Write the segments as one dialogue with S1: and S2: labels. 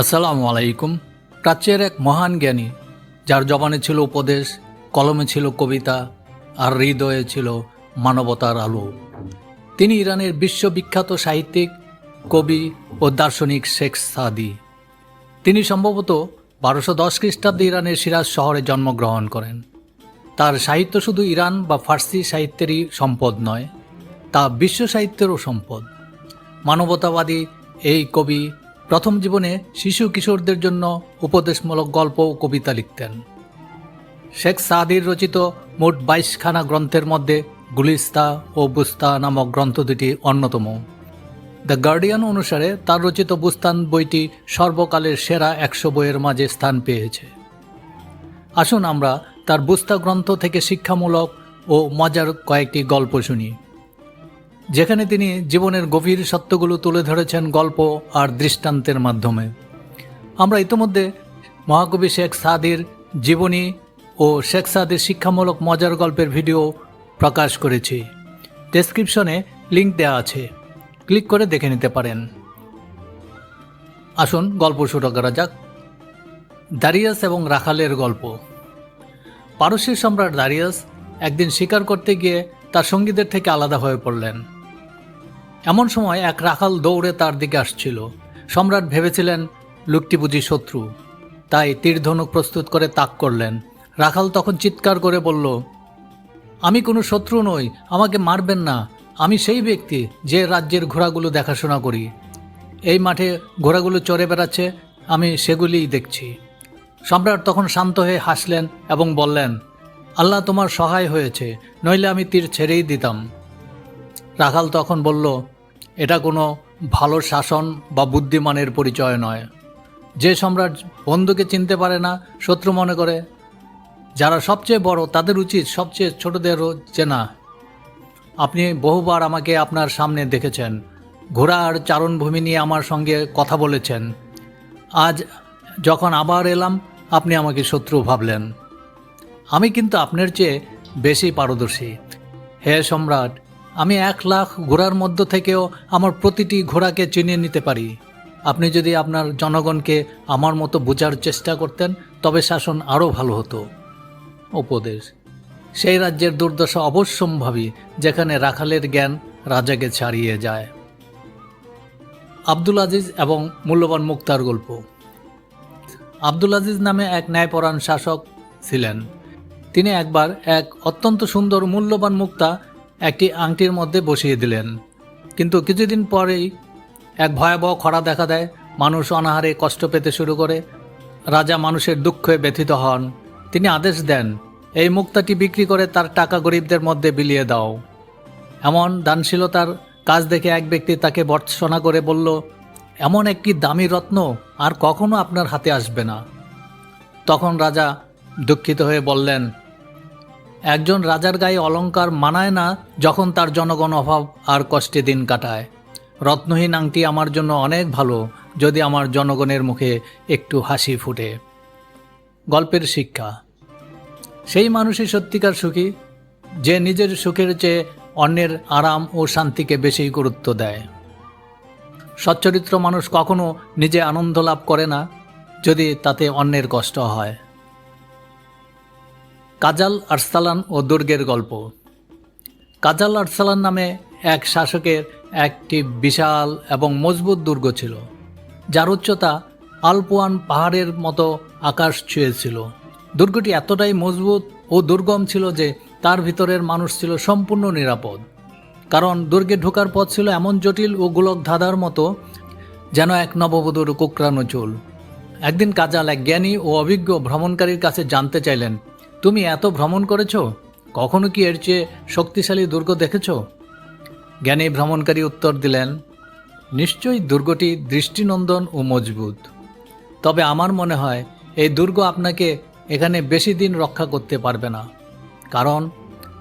S1: আসসালামু আলাইকুম। প্রাচ্যের এক মহান জ্ঞানী, যার জবানে ছিল উপদেশ, কলমে ছিল কবিতা, আর হৃদয়ে ছিল মানবতার আলো। তিনি ইরানের বিশ্ববিখ্যাত সাহিত্যিক, কবি ও দার্শনিক শেখ সাদি। তিনি সম্ভবত বারোশো দশ খ্রিস্টাব্দে ইরানের সিরাজ শহরে জন্মগ্রহণ করেন। তার সাহিত্য শুধু ইরান বা ফার্সি সাহিত্যেরই সম্পদ নয়, তা বিশ্ব সাহিত্যেরও সম্পদ। মানবতাবাদী এই কবি প্রথম জীবনে শিশু কিশোরদের জন্য উপদেশমূলক গল্প ও কবিতা লিখতেন। শেখ সাদির রচিত মোট বাইশখানা গ্রন্থের মধ্যে গুলিস্তা ও বুস্তা নামক গ্রন্থ দুটি অন্যতম। দ্য গার্ডিয়ান অনুসারে তার রচিত বুস্তান বইটি সর্বকালের সেরা একশো বইয়ের মাঝে স্থান পেয়েছে। আসুন আমরা তার বুস্তা গ্রন্থ থেকে শিক্ষামূলক ও মজার কয়েকটি গল্প শুনি। যেখানে তিনি জীবনের গভীর সত্যগুলো তুলে ধরেছেন গল্প আর দৃষ্টান্তের মাধ্যমে। আমরা ইতিমধ্যে মহাকবি শেখ সাদির জীবনী ও শেখ সাদির শিক্ষামূলক মজার গল্পের ভিডিও প্রকাশ করেছি। ডেসক্রিপশনে লিংক দেওয়া আছে। ক্লিক করে দেখে নিতে পারেন। আসুন, গল্প শুরু করা যাক। দারিয়াস এবং রাখালের গল্প। পারস্যের সম্রাট দারিয়াস একদিন শিকার করতে গিয়ে তার সঙ্গীদের থেকে আলাদা হয়ে পড়লেন। এমন সময় এক রাখাল দৌড়ে তার দিকে আসছিল। সম্রাট ভেবেছিলেন, লোকটি বুঝি শত্রু। তাই তীরধনুক প্রস্তুত করে তাক করলেন। রাখাল তখন চিৎকার করে বলল, আমি কোনো শত্রু নই, আমাকে মারবেন না। আমি সেই ব্যক্তি যে রাজ্যের ঘোড়াগুলো দেখাশোনা করি। এই মাঠে ঘোড়াগুলো চড়ে বেড়াচ্ছে, আমি সেগুলিই দেখছি। সম্রাট তখন শান্ত হয়ে হাসলেন এবং বললেন, আল্লাহ তোমার সহায় হয়েছে, নইলে আমি তীর ছেড়েই দিতাম। রাখাল তখন বলল এটা কোনো ভালো শাসন বা বুদ্ধিমানের পরিচয় নয়। যে সম্রাট বন্ধুকে চিনতে পারে না, শত্রু মনে করে, যারা সবচেয়ে বড়, তাদের উচিত সবচেয়ে ছোটদেরও চেনা। আপনি বহুবার আমাকে আপনার সামনে দেখেছেন। ঘোড়া আর চারণভূমি নিয়ে আমার সঙ্গে কথা বলেছেন। আজ যখন আবার এলাম, আপনি আমাকে শত্রু ভাবলেন। আমি কিন্তু আপনার চেয়ে বেশি পারদর্শী। হে সম্রাট আমি এক লাখ ঘোড়ার মধ্য থেকেও আমার প্রতিটি ঘোড়াকে চিনিয়ে নিতে পারি। আপনি যদি আপনার জনগণকে আমার মতো বোঝার চেষ্টা করতেন, তবে শাসন আরও ভালো হতো। উপদেশ। সেই রাজ্যের দুর্দশা অবশ্যম্ভাবী, যেখানে রাখালের জ্ঞান রাজাকে ছাড়িয়ে যায়। আব্দুল আজিজ এবং মূল্যবান মুক্তার গল্প। আব্দুল আজিজ নামে এক ন্যায়পরায়ণ শাসক ছিলেন। তিনি একবার এক অত্যন্ত সুন্দর, মূল্যবান মুক্তা একটি আংটির মধ্যে বসিয়ে দিলেন। কিন্তু কিছুদিন পরেই এক ভয়াবহ খরা দেখা দেয়। মানুষ অনাহারে কষ্ট পেতে শুরু করে। রাজা মানুষের দুঃখে ব্যথিত হন। তিনি আদেশ দেন, এই মুক্তাটি বিক্রি করে তার টাকা গরিবদের মধ্যে বিলিয়ে দাও। এমন দানশীলতার কাজ দেখে এক ব্যক্তি তাকে বর্ষনা করে বলল, এমন একটি দামি রত্ন আর কখনো আপনার হাতে আসবে না। তখন রাজা দুঃখিত হয়ে বললেন একজন রাজার গায়ে অলঙ্কার মানায় না যখন তার জনগণ অভাব আর কষ্টে দিন কাটায়। রত্নহীন আংটি আমার জন্য অনেক ভালো, যদি আমার জনগণের মুখে একটু হাসি ফুটে। গল্পের শিক্ষা। সেই মানুষই সত্যিকার সুখী, যে নিজের সুখের চেয়ে অন্যের আরাম ও শান্তিকে বেশি গুরুত্ব দেয়। সচ্চরিত্র মানুষ কখনো নিজে আনন্দ লাভ করে না, যদি তাতে অন্যের কষ্ট হয়। কাজাল আরসালান ও দুর্গের গল্প। কাজাল আরসালান নামে এক শাসকের একটি বিশাল এবং মজবুত দুর্গ ছিল, যার উচ্চতা আলপোয়ান পাহাড়ের মতো আকাশ ছুঁয়েছিল। দুর্গটি এতটাই মজবুত ও দুর্গম ছিল যে তার ভিতরের মানুষ ছিল সম্পূর্ণ নিরাপদ, কারণ দুর্গে ঢোকার পথ ছিল এমন জটিল ও গোলক ধাঁধার মতো যেন এক নববধূর কুকরানো চুল। একদিন কাজাল এক জ্ঞানী ও অভিজ্ঞ ভ্রমণকারীর কাছে জানতে চাইলেন তুমি এত ভ্রমণ করেছ? কখনো কি এর চেয়ে শক্তিশালী দুর্গ দেখেছ? জ্ঞানী ভ্রমণকারী উত্তর দিলেন, নিশ্চয়ই দুর্গটি দৃষ্টিনন্দন ও মজবুত। তবে আমার মনে হয় এই দুর্গ আপনাকে এখানে বেশি দিন রক্ষা করতে পারবে না। কারণ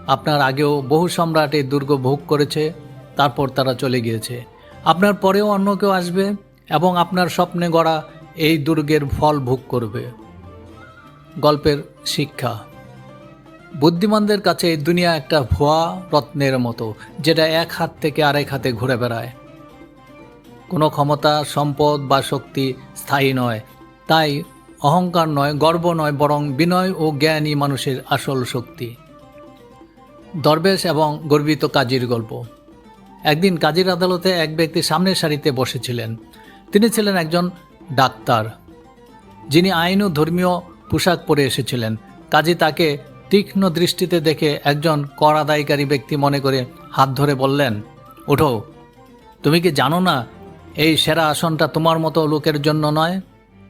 S1: আপনার আগেও বহু সম্রাট এই দুর্গ ভোগ করেছে, তারপর তারা চলে গিয়েছে। আপনার পরেও অন্য কেউ আসবে এবং আপনার স্বপ্নে গড়া এই দুর্গের ফল ভোগ করবে। গল্পের শিক্ষা। বুদ্ধিমানদের কাছে দুনিয়া একটা ভুয়া রত্নের মতো, যেটা এক হাত থেকে আরেক হাতে ঘুরে বেড়ায়। কোনো ক্ষমতা, সম্পদ বা শক্তি স্থায়ী নয়, তাই অহংকার নয়, গর্ব নয়, বরং বিনয় ও জ্ঞানই মানুষের আসল শক্তি। দরবেশ এবং গর্বিত কাজীর গল্প। একদিন কাজীর আদালতে এক ব্যক্তি সামনের সারিতে বসেছিলেন। তিনি ছিলেন একজন ডাক্তার, যিনি আইন ও ধর্মীয় পোশাক পরে এসেছিলেন। কাজী তাকে তীক্ষ্ণ দৃষ্টিতে দেখে একজন কর আদায়কারী ব্যক্তি মনে করে হাত ধরে বললেন, ওঠো। তুমি কি জানো না, এই সেরা আসনটা তোমার মতো লোকের জন্য নয়?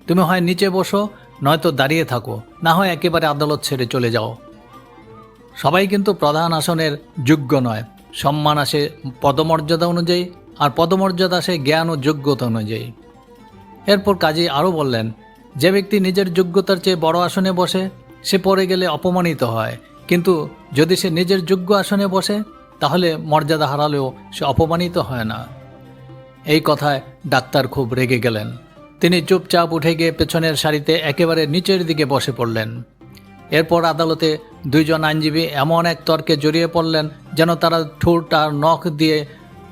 S1: তুমি হয় নিচে বসো, নয়তো দাঁড়িয়ে থাকো। না হয় একেবারে আদালত ছেড়ে চলে যাও। সবাই কিন্তু প্রধান আসনের যোগ্য নয়। সম্মান আসে পদমর্যাদা অনুযায়ী, আর পদমর্যাদা আসে জ্ঞান ও যোগ্যতা অনুযায়ী। এরপর কাজী আরও বললেন, যে ব্যক্তি নিজের যোগ্যতার চেয়ে বড় আসনে বসে সে পরে গেলে অপমানিত হয়। কিন্তু যদি সে নিজের যোগ্য আসনে বসে, তাহলে মর্যাদা হারালেও সে অপমানিত হয় না। এই কথায় ডাক্তার খুব রেগে গেলেন। তিনি চুপচাপ উঠে গিয়ে পেছনের সারিতে একেবারে নিচের দিকে বসে পড়লেন। এরপর আদালতে দুইজন আইনজীবী এমন এক তর্কে জড়িয়ে পড়লেন যেন তারা ঠোঁট নখ দিয়ে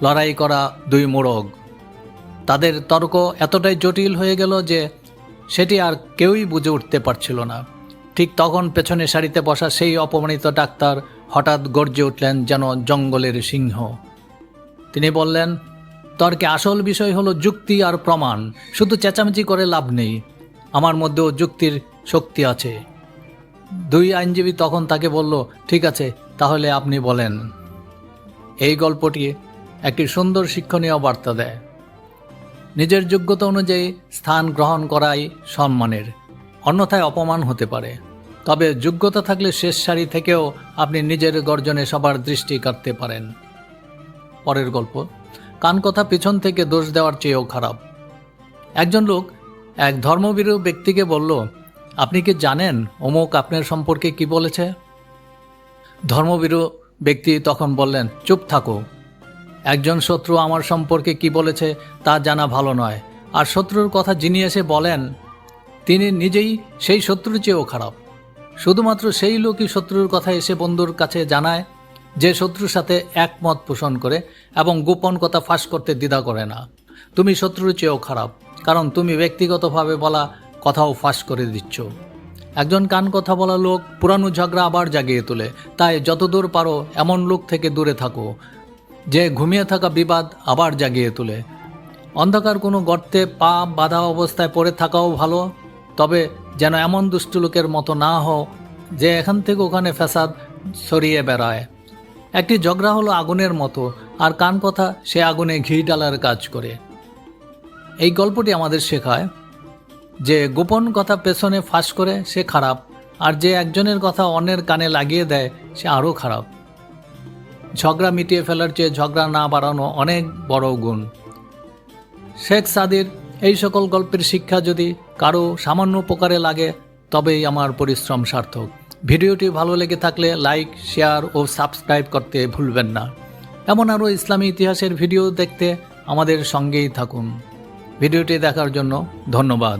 S1: লড়াই করা দুই মোড়ক তাদের তর্ক এতটাই জটিল হয়ে গেল যে সেটি আর কেউই বুঝে উঠতে পারছিল না। ঠিক তখন পেছনে সারিতে বসা সেই অপমানিত ডাক্তার হঠাৎ গর্জে উঠলেন যেন জঙ্গলের সিংহ। তিনি বললেন, তর্কে আসল বিষয় হলো যুক্তি আর প্রমাণ। শুধু চেঁচামেচি করে লাভ নেই। আমার মধ্যেও যুক্তির শক্তি আছে। দুই আইনজীবী তখন তাকে বলল, ঠিক আছে, তাহলে আপনি বলেন। এই গল্পটি একটি সুন্দর শিক্ষণীয় বার্তা দেয়। নিজের যোগ্যতা অনুযায়ী স্থান গ্রহণ করাই সম্মানের অন্যথায় অপমান হতে পারে। তবে যোগ্যতা থাকলে শেষ সারি থেকেও আপনি নিজের গর্জনে সবার দৃষ্টি কাটতে পারেন। পরের গল্প কান কথা পিছন থেকে দোষ দেওয়ার চেয়েও খারাপ। একজন লোক এক ধর্মবিরু ব্যক্তিকে বলল, আপনি কি জানেন অমুক আপনার সম্পর্কে কি বলেছে? ধর্মবিরু ব্যক্তি তখন বললেন, চুপ থাকো। একজন শত্রু আমার সম্পর্কে কি বলেছে তা জানা ভালো নয়। আর শত্রুর কথা যিনি এসে বলেন তিনি নিজেই সেই শত্রুর চেয়েও খারাপ। শুধুমাত্র সেই লোকই শত্রুর কথা এসে বন্ধুর কাছে জানায় যে শত্রুর সাথে একমত পোষণ করে এবং গোপন কথা ফাঁস করতে দ্বিধা করে না। তুমি শত্রুর চেয়েও খারাপ, কারণ তুমি ব্যক্তিগতভাবে বলা কথাও ফাঁস করে দিচ্ছ। একজন কান কথা বলা লোক পুরানো ঝগড়া আবার জাগিয়ে তোলে, তাই যতদূর পারো এমন লোক থেকে দূরে থাকো, যে ঘুমিয়ে থাকা বিবাদ আবার জাগিয়ে তোলে। অন্ধকার কোনো গর্তে পা বাঁধা অবস্থায় পড়ে থাকাও ভালো তবে যেন এমন দুষ্ট লোকের মতো না হও যে এখান থেকে ওখানে ফ্যাসাদ ছড়িয়ে বেড়ায়। একটি ঝগড়া হলো আগুনের মতো, আর কান কথা সে আগুনে ঘি ডালার কাজ করে। এই গল্পটি আমাদের শেখায় যে গোপন কথা পেছনে ফাঁস করে সে খারাপ, আর যে একজনের কথা অন্যের কানে লাগিয়ে দেয় সে আরও খারাপ। ঝগড়া মিটিয়ে ফেলার চেয়ে ঝগড়া না বাড়ানো অনেক বড় গুণ। শেখ সাদির এই সকল গল্পের শিক্ষা যদি কারও সামান্য উপকারে লাগে, তবেই আমার পরিশ্রম সার্থক। ভিডিওটি ভালো লেগে থাকলে লাইক, শেয়ার ও সাবস্ক্রাইব করতে ভুলবেন না। এমন আরও ইসলামী ইতিহাসের ভিডিও দেখতে আমাদের সঙ্গেই থাকুন। ভিডিওটি দেখার জন্য ধন্যবাদ।